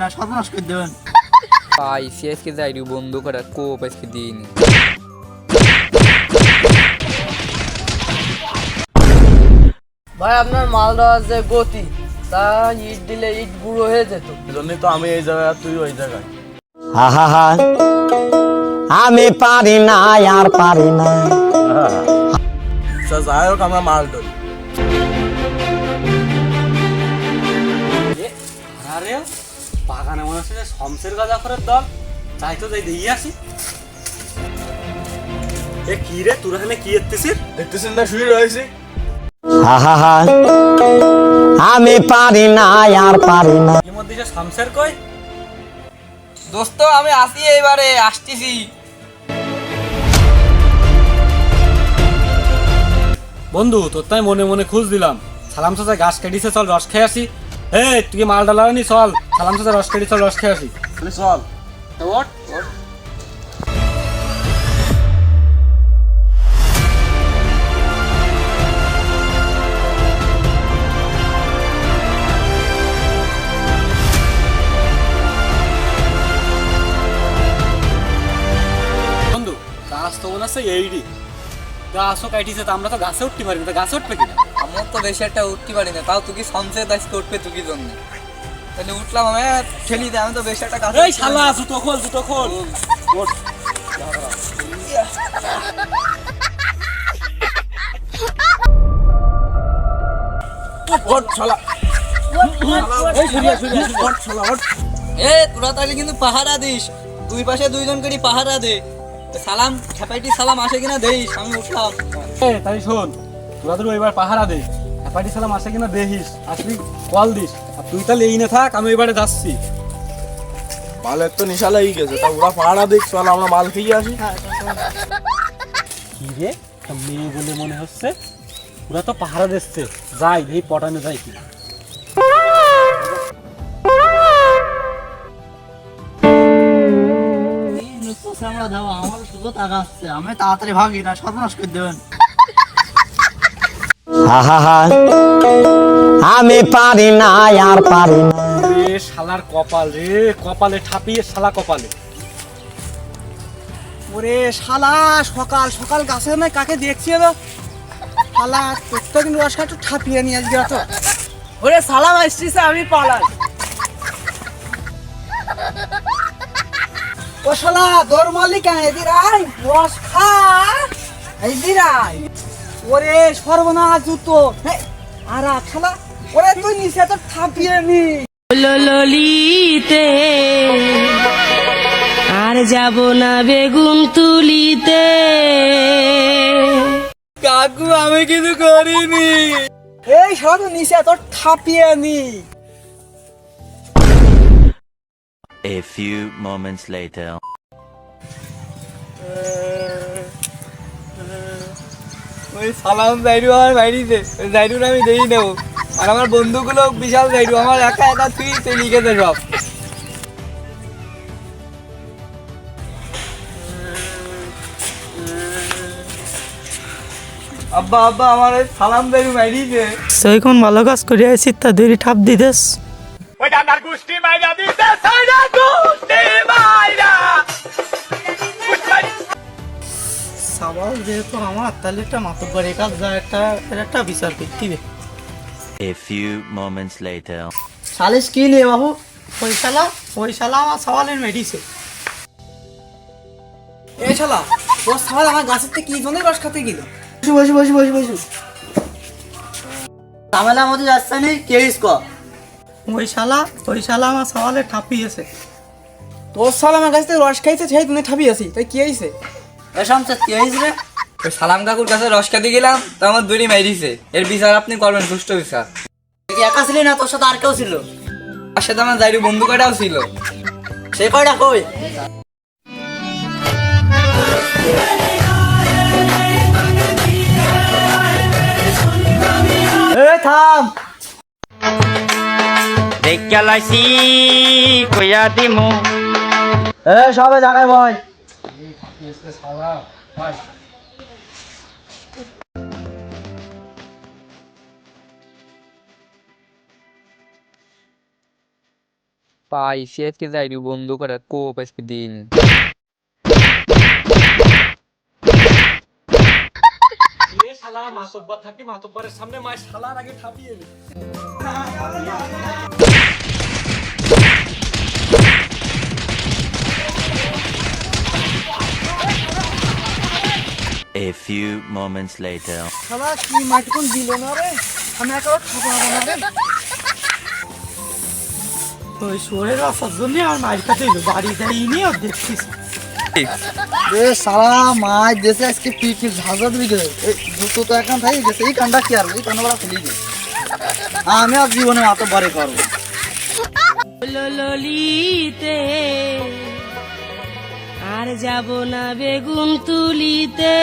না সর্বনাশ করে দেবেন। ভাই সিএসকে যাই বন্ধ করার কোপ আজকে দিইনি। ভাই আপনার মাল দেওয়ার যে গতি তা ইট দিলে ইট গুঁড়ো হয়ে যেত। জন্যই তো আমি এই জায়গায় আর তুই ওই জায়গায়। আহা আমি পারি না আর পারি না। আচ্ছা যাই হোক আমরা মাল ধরি। আরে বাগানে মনে হচ্ছে যে শমসের গাঁজা করার দল। তাই তো যাই দিয়ে আসি। এ কি রে তোরা এখানে কি এত্তিসিস দেখতেছেন না শুয়ে রয়েছি। আহা আমি পারি না আর পারি না। এর মধ্যে যে শমসের কই? দোস্ত আমি আসি এইবারে আসতেছি। বন্ধু তোর তাই মনে মনে খুঁজ দিলাম। সালাম চাচা গাছ কেটেছে চল রস খেয়ে আসি। এই তুই কি মাল ডালানি চল। সালাম চাচা রস কেটে চল রস খেয়ে আসি। চল। ওট বন্ধু গাছ তো মনে আছে এইডি। গাছও কাটিছে তো আমরা তো গাছে উঠতে পারি না তো গাছে উঠবে কিনা? আমার তো বেশি একটা উঠতে পারি না। তাও তুই কি সঞ্চয় আজকে উঠবে তুই কি জন্য? তাহলে উঠলাম আমি ঠেলি দে আমি তো বেশি একটা কাজ এই শালা জুতো খোল জুতো খোল। ওঠ। শালা। এই শুনিয়া শুনিয়া ওঠ শালা ওঠ। এ তোরা তাহলে কিন্তু পাহারা দিস। দুই পাশে দুইজন করে পাহারা দে। সালাম খেপাইটি সালাম আসে কিনা দেইস আমি উঠলাম। তাই শোন। তোরা তো এবার পাহারা দে। হ্যাপাটি সালাম আসে কিনা দেখিস। আসবি কল দিস। আর তুই তাহলে এই না থাক আমি এবারে যাচ্ছি। মালের তো নিশা লেগে গেছে। তা ওরা পাহাড়া দেখ চল আমরা মাল খেয়ে আসি। কি রে? মেয়ে বলে মনে হচ্ছে। ওরা তো পাহারা দিচ্ছে। যাই এই পটানে যাই কি? আমরা শুধু তাকাচ্ছে আমি তাড়াতাড়ি ভাগি না সর্বনাশ করে দেবেন। আহা আমি পারি না আর পারি না। রে শালার কপাল রে কপালে ঠাপিয়ে শালা কপালে। ওরে শালা সকাল সকাল গাছে না কাকে দেখছি এলো? শালা তোর তো কিন্তু রস একটু ঠাপিয়ে নিয়ে আসবি তো ওরে আসছিস আমি পালাই। ও শালা দর মালিক খা। ওরে সর্বনাশ জুতো। হে, আর শালা ওরে তুই নিচে তো ঠাপিয়ে নি। ললিতে আর যাব না বেগুন তুলিতে। কাকু আমি কিছু করিনি। এই সব নিচে তো থাপিয়ে নি। A few moments later. ওই সালাম জাইরু আমার বাড়িতে। জাইরু আমি দেই নেব আর আমার বন্ধুগুলো বিশাল জাইরু আমার একা একা তুই তুই লিখেছে সব। আব্বা আব্বা আমার সালাম জাইরু মাইরিছে সেইখন ভালো কাজ করে আছি তা দুই ঠাপ দিতেস যেহেতু আমার তাহলে একটা মাতব্বর কাজ যা একটা এর একটা বিচার করতে হবে A few moments later. সালিশ কি নিয়ে বাবু? ওই শালা ওই শালা আমার সওয়ালের মেডিসে এই শালা তোর সাল আমার গাছের থেকে কি রস খাতে গেল? বসু বসু বসু বসু বসু। ঝামেলা মধ্যে যাচ্ছে নেই ওই শালা ওই শালা আমার সওয়ালে ঠাপিয়েছে। তোর সাল আমার গাছ থেকে রস খাইছে সেই তুমি ঠাপি আছি তাই কি হয়েছে এসম সে কেস রে? ওই সালাম কাকুর কাছে রস খেতে গেলাম তো আমার দড়ি মাইরিছে এর বিচার আপনি করবেন সুষ্ঠু বিচার। একা ছিলি না তোর সাথে আর কেউ ছিল? তার সাথে আমার জাইরু বন্ধু কয়টাও ছিল। সে কয়টা কই? থাম। দেখালাইছি কইয়া দিমু। এ সবে জায়গায় ভয় পাইছি আজকে যাইরু বন্ধু করে কোপ আজকে দিন। শালা মাতব্বর থাকি মাতব্বরের সামনে মাই শালার আগে ঠাপিয়ে A few moments later. শালা কি মাটি কোন দিল না রে? আমি একেবারে ঠাপা হব না রে। ওই শোরের আসার জন্য আর মায়ের কাছে বাড়ি যাইনি আর দেখছিস? রে সারা মাছ দেশে আজকে পিঠে ঝাঁঝা দিবি। জুতো তো এখন থাকি গেছে এই কানটা কি আর এই খুলি দে আমি আর জীবনে এত বারে করব। ললিতে আর যাব না বেগুন তুলিতে।